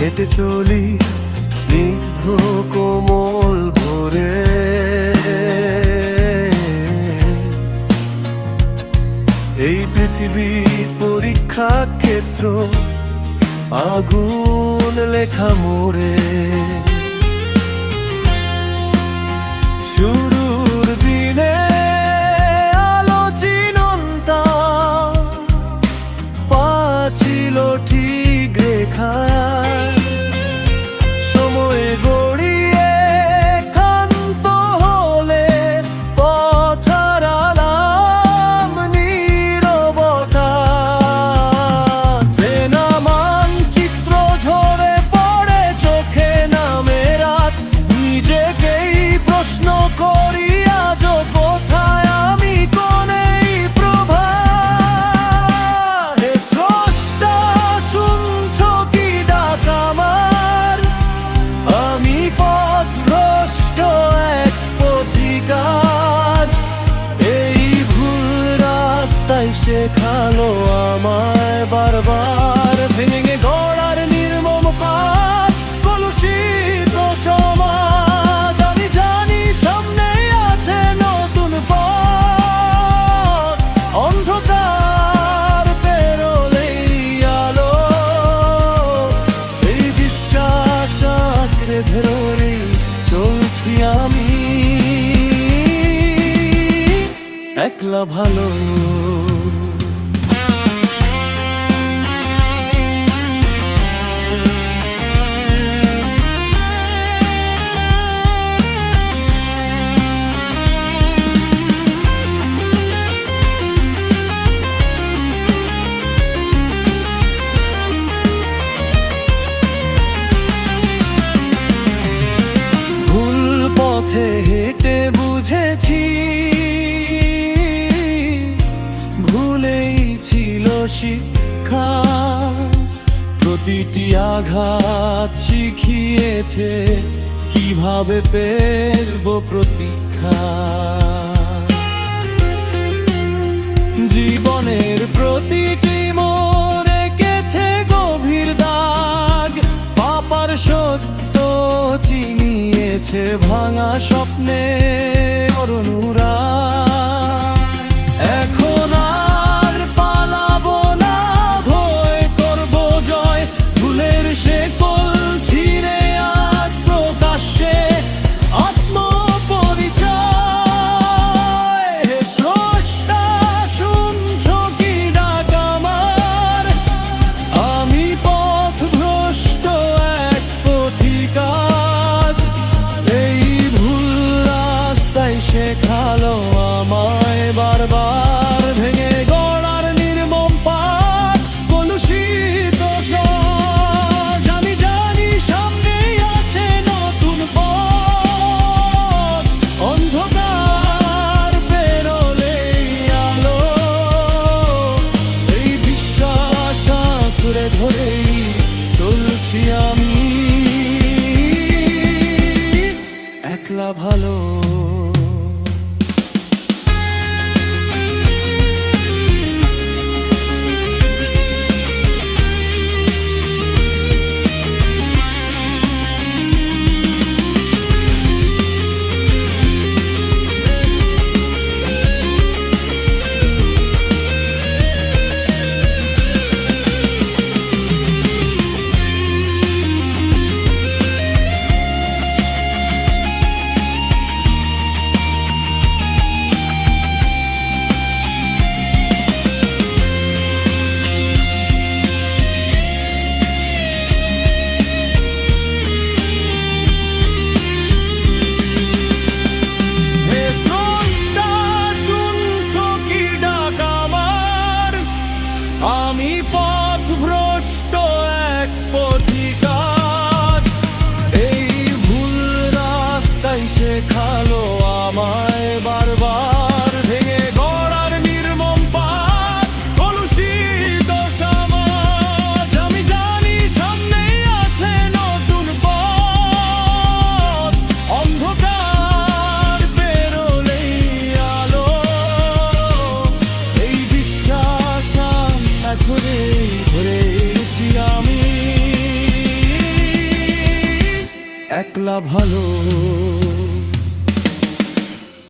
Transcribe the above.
হেঁটে চলি স্নিগ্ধ কোমল ভরে। এই পৃথিবী পরীক্ষা ক্ষেত্র আগুন লেখা মোড়ে। শুরুর একলা ভালো শিক্ষা। প্রতিটি আঘাত শিখিয়েছে, কীভাবে পেরব প্রতীক্ষা? জীবনের প্রতিটি মোড়ে গেছে গভীর দাগ, পাপার সত্য চিনিয়েছে, ভাঙা স্বপ্নে অরুণুরা। শেখালো আমায় বারবার। ভেঙে গড়ার নির্মম পাঠ কলুষিত আমি জানি সামনেই আছে নতুন পথ। অন্ধকার পেরোলেই আলো। এই বিশ্বাস আঁকড়ে ধরেই চলছি আমি। একলা ভালো শেখালো আমায় বারবার। ভেঙে গড়ার নির্মম পাঠ কলুষিত সমাজ। আমি জানি সামনেই আছে নতুন পথ। অন্ধকার পেরোলেই আলো। এই বিশ্বাস ঘুরে ঘুরেছি আমি। চলা ভালো